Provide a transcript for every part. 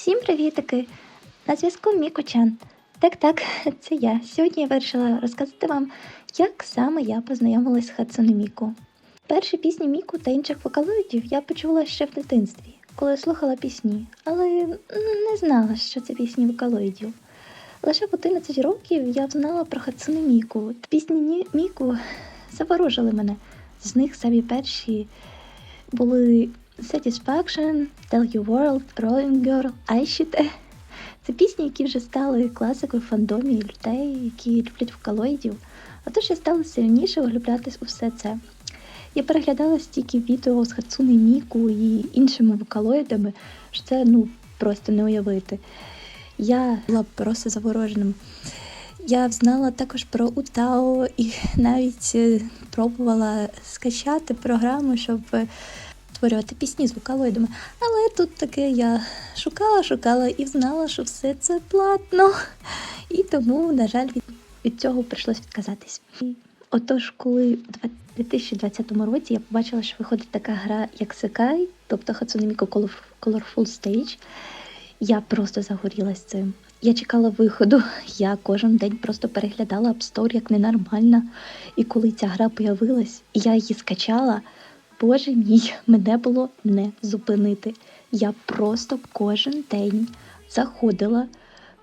Всім привітики! На зв'язку Міко-чан. Так, так, це я. Сьогодні я вирішила розказати вам, як саме я познайомилась з Хацуне Міку. Перші пісні Міку та інших вокалоїдів я почула ще в дитинстві, коли слухала пісні, але не знала, що це пісні вокалоїдів. Лише в 11 років я знала про Хацуне Міку. Пісні Міку заворожили мене. З них самі перші були Satisfaction, Tell You World, Rolling Girl, Айшіте. Це пісні, які вже стали класикою в фандомі людей, які люблять вокалоїдів. Отож я стала сильніше влюблятись у все це. Я переглядала стільки відео з Хацуни Міку і іншими вокалоїдами, що це ну просто не уявити. Я була просто завороженим. Я знала також про Утао і навіть е, пробувала скачати програму, щоб е, створювати пісні з вокалоїдами. Але тут таке я шукала, шукала і знала, що все це платно. І тому, на жаль, від, від цього прийшлось відказатись. Отож, коли в 2020 році я побачила, що виходить така гра, як Секай, тобто Hatsune Miku Color- Colorful Stage, я просто загорілась цим. Я чекала виходу. Я кожен день просто переглядала App Store як ненормальна. І коли ця гра появилась, я її скачала, боже мій, мене було не зупинити. Я просто кожен день заходила,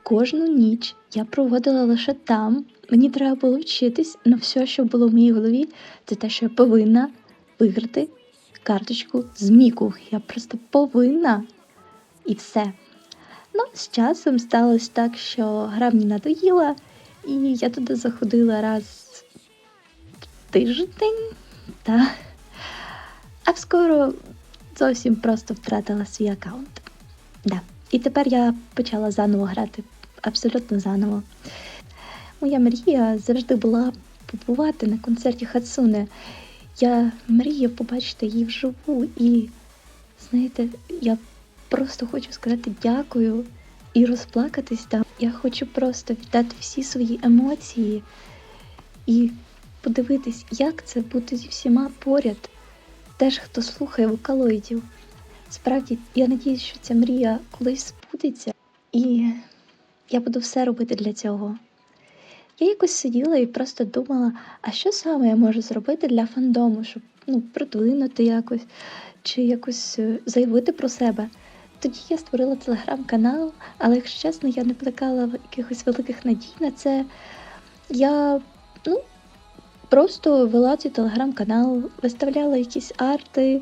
кожну ніч я проводила лише там. Мені треба було вчитись, але все, що було в моїй голові, це те, що я повинна виграти карточку з Міку. Я просто повинна. І все. Ну, з часом сталося так, що гра мені надоїла, і я туди заходила раз в тиждень. Та... А скоро зовсім просто втратила свій аккаунт. Да. І тепер я почала заново грати абсолютно заново. Моя мрія завжди була побувати на концерті Хацуне. Я мріяв побачити її вживу і, знаєте, я просто хочу сказати дякую і розплакатись там. Я хочу просто віддати всі свої емоції і подивитись, як це бути зі всіма поряд. Теж хто слухає вокалоїдів. Справді, я надіюсь, що ця мрія колись збудеться, і я буду все робити для цього. Я якось сиділа і просто думала, а що саме я можу зробити для фандому, щоб ну, продвинути якось, чи якось е, заявити про себе. Тоді я створила телеграм-канал, але, якщо чесно, я не плекала якихось великих надій на це. Я ну, просто вела цей телеграм-канал, виставляла якісь арти.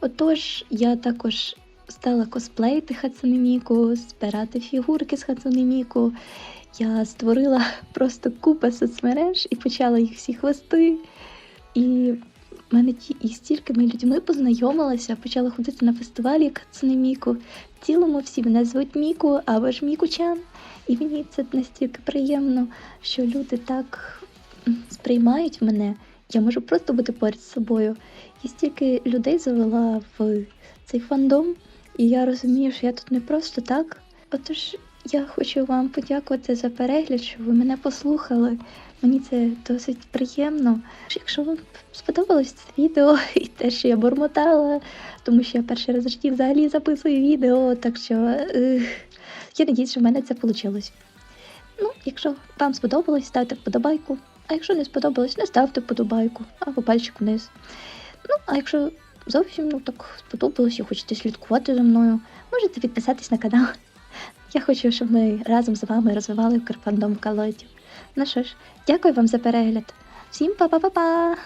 Отож, я також стала косплеїти Хацуне Міку, збирати фігурки з Хацуне Міку. Я створила просто купу соцмереж і почала їх всіх вести. І в мене ті і стількими людьми познайомилася, почала ходити на фестивалі як Хацуне Міку. В цілому всі мене звуть Міку або ж Міку-чан. І мені це настільки приємно, що люди так сприймають мене. Я можу просто бути поряд з собою. Я стільки людей завела в цей фандом, і я розумію, що я тут не просто так. Отож, я хочу вам подякувати за перегляд, що ви мене послухали. Мені це досить приємно. Якщо вам сподобалось це відео і те, що я бормотала, тому що я перший раз в житті взагалі записую відео, так що е, я надіюсь, що в мене це вийшло. Ну, якщо вам сподобалось, ставте вподобайку. А якщо не сподобалось, не ставте вподобайку або пальчик вниз. Ну, а якщо зовсім ну, так сподобалось і хочете слідкувати за мною, можете підписатись на канал. Я хочу, щоб ми разом з вами розвивали Карпандом колодів. Ну що ж, дякую вам за перегляд. Всім па-па-па-па!